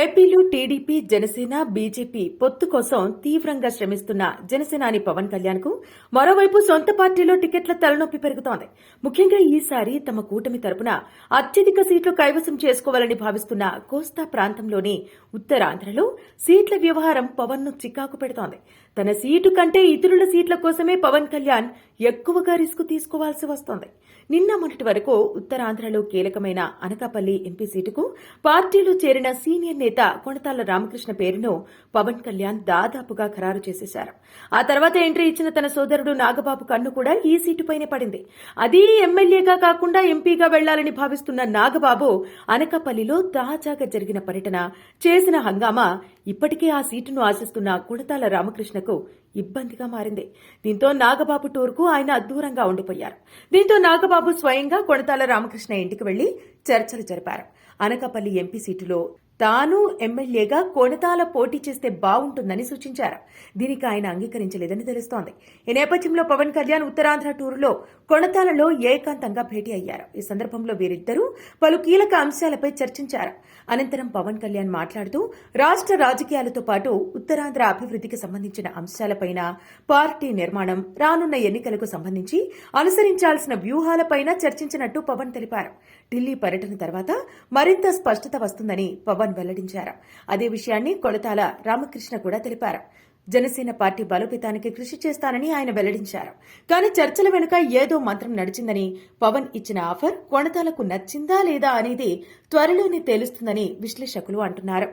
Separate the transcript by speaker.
Speaker 1: ఏపీలో TDP Janasena BJP పొత్తు కోసం తీవ్రంగా శ్రమిస్తున్న జనసేనాని పవన్ కళ్యాణ్కు మరోవైపు సొంత పార్టీలో టికెట్ల తలనొప్పి పెరుగుతోంది. ముఖ్యంగా ఈసారి తమ కూటమి తరపున అత్యధిక సీట్లు కైవసం చేసుకోవాలని భావిస్తున్న కోస్తా ప్రాంతంలోని ఉత్తరాంధ్రలో సీట్ల వ్యవహారం పవన్ను చికాకు పెడుతోంది. తన సీటు కంటే ఇతరుల సీట్ల కోసమే పవన్ కళ్యాణ్ ఎక్కువగా రిస్క్ తీసుకోవాల్సి వస్తోంది. నిన్న మొన్నటి వరకు ఉత్తరాంధ్రలో కీలకమైన అనకాపల్లి ఎంపీ సీటుకు పార్టీలో చేరిన సీనియర్ నేత కొణతాల రామకృష్ణ పేరును పవన్ కళ్యాణ్ దాదాపుగా ఖరారు చేసేశారు. ఆ తర్వాత ఎంట్రీ ఇచ్చిన తన సోదరుడు నాగబాబు కన్ను కూడా ఈ సీటుపైనే పడింది. అది ఎమ్మెల్యేగా కాకుండా ఎంపీగా వెళ్ళాలని భావిస్తున్న నాగబాబు అనకాపల్లిలో తాజాగా జరిగిన పర్యటన చేసిన హంగామా ఇప్పటికే ఆ సీటును ఆశిస్తున్న కుడతాల రామకృష్ణకు ఇబ్బందిగా మారింది. దీంతో నాగబాబు టూర్కు ఆయన దూరంగా ఉండిపోయారు. దీంతో నాగబాబు స్వయంగా కొణతాల రామకృష్ణ ఇంటికి వెళ్ళి చర్చలు జరిపారు. అనకాపల్లి ఎంపీ సీటులో తాను ఎమ్మెల్యేగా కొణతాల పోటీ చేస్తే బాగుంటుందని సూచించారు. దీనికి ఆయన అంగీకరించలేదని తెలుస్తోంది. ఈ నేపథ్యంలో పవన్ కళ్యాణ్ ఉత్తరాంధ్ర టూరులో కొణతాలలో ఏకాంతంగా భేటీ అయ్యారు. ఈ సందర్భంలో వీరిద్దరూ పలు కీలక అంశాలపై చర్చించారు. అనంతరం పవన్ కళ్యాణ్ మాట్లాడుతూ రాష్ట్ర రాజకీయాలతో పాటు ఉత్తరాంధ్ర అభివృద్ధికి సంబంధించిన అంశాలపైన పార్టీ నిర్మాణం రానున్న ఎన్నికలకు సంబంధించి అనుసరించాల్సిన వ్యూహాలపైన చర్చించినట్టు పవన్ తెలిపారు. ఢిల్లీ పర్యటన తర్వాత మరింత స్పష్టత వస్తుందని పవన్ వెల్లడించారు. అదే విషయాన్ని కొలతాల రామకృష్ణ కూడా తెలిపారు. జనసేన పార్టీ బలోపేతానికి కృషి చేస్తానని ఆయన వెల్లడించారు. కానీ చర్చల వెనుక ఏదో మంత్రం నడిచిందని పవన్ ఇచ్చిన ఆఫర్ కొణతాలకు నచ్చిందా లేదా అనేది త్వరలోనే తేలుస్తుందని విశ్లేషకులు అంటున్నారు.